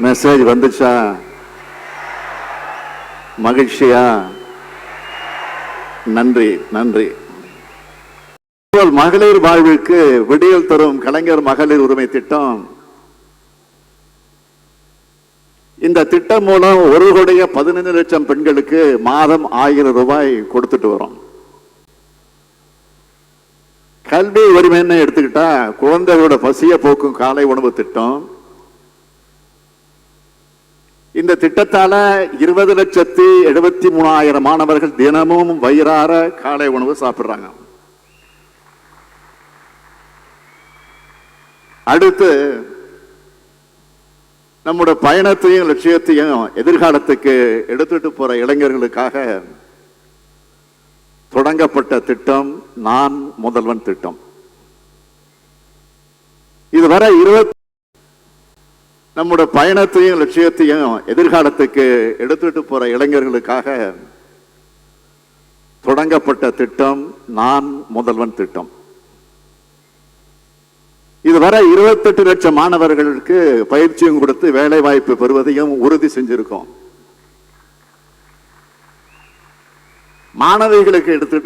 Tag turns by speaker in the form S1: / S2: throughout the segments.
S1: Message வந்துச்சா? மகிழ்ச்சியா? நன்றி நன்றி. மகளிர் வாழ்வுக்கு விடியல் தரும் கலைஞர் மகளிர் உரிமை திட்டம். இந்த திட்டம் மூலம் ஒரு கோடிய பதினைந்து லட்சம் பெண்களுக்கு மாதம் ஆயிரம் ரூபாய் கொடுத்துட்டு வரோம். கல்வி உரிமைன்னு எடுத்துக்கிட்டா குழந்தைகளோட பசிய போக்கும் காலை உணவு திட்டம் இந்த திட்டத்தால இருபது லட்சத்தி எழுபத்தி மூணாயிரம் மாணவர்கள் தினமும் வயிறார காலை உணவு சாப்பிடுறாங்க. அடுத்து நம்முடைய பயணத்தையும் லட்சியத்தையும் எதிர்காலத்துக்கு எடுத்துட்டு போற இளைஞர்களுக்காக தொடங்கப்பட்ட திட்டம் நான் முதல்வன் திட்டம். இதுவரை இருபத்தி நம்முடைய பயணத்தையும் லட்சியத்தையும் எதிர்காலத்துக்கு எடுத்துட்டு போற இளைஞர்களுக்காக தொடங்கப்பட்ட திட்டம் நான் முதல்வன் திட்டம். இதுவரை இருபத்தெட்டு லட்சம் மாணவர்களுக்கு பயிற்சியும் கொடுத்து வேலை வாய்ப்பு பெறுவதையும் உறுதி செஞ்சிருக்கோம். மாணவிகளுக்கு எடுத்து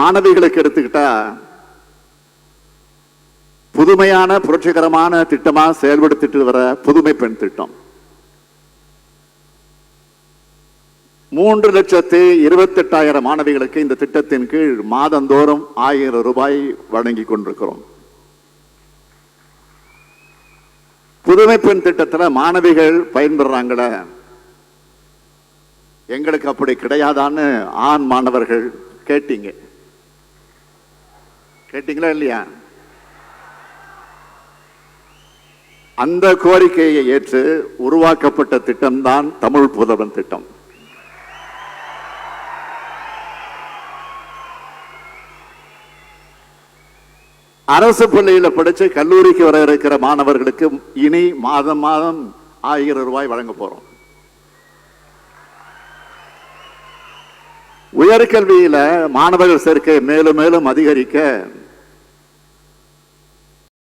S1: மாணவிகளுக்கு எடுத்துக்கிட்டா புதுமையான புரட்சிகரமான திட்டமா செயல்படுத்திட்டு வர புதுமை பெண் திட்டம். மூன்று லட்சத்து இருபத்தி எட்டாயிரம் மாணவிகளுக்கு இந்த திட்டத்தின் கீழ் மாதந்தோறும் ஆயிரம் ரூபாய் வழங்கி கொண்டிருக்கிறோம். புதுமை பெண் திட்டத்துல மாணவிகள் பயன்பெறாங்களே எங்களுக்கு அப்படி கிடையாதான்னு ஆண் மாணவர்கள் கேட்டீங்க. கேட்டீங்களா இல்லையா? அந்த கோரிக்கையை ஏற்று உருவாக்கப்பட்ட திட்டம்தான் தமிழ் புதவன் திட்டம். அரசு பள்ளியில் படிச்சு கல்லூரிக்கு வர இருக்கிற மாணவர்களுக்கு இனி மாதம் மாதம் ஆயிரம் ரூபாய் வழங்க போறோம். உயர்கல்வியில் மாணவர்கள் சேர்க்கை மேலும் மேலும் அதிகரிக்க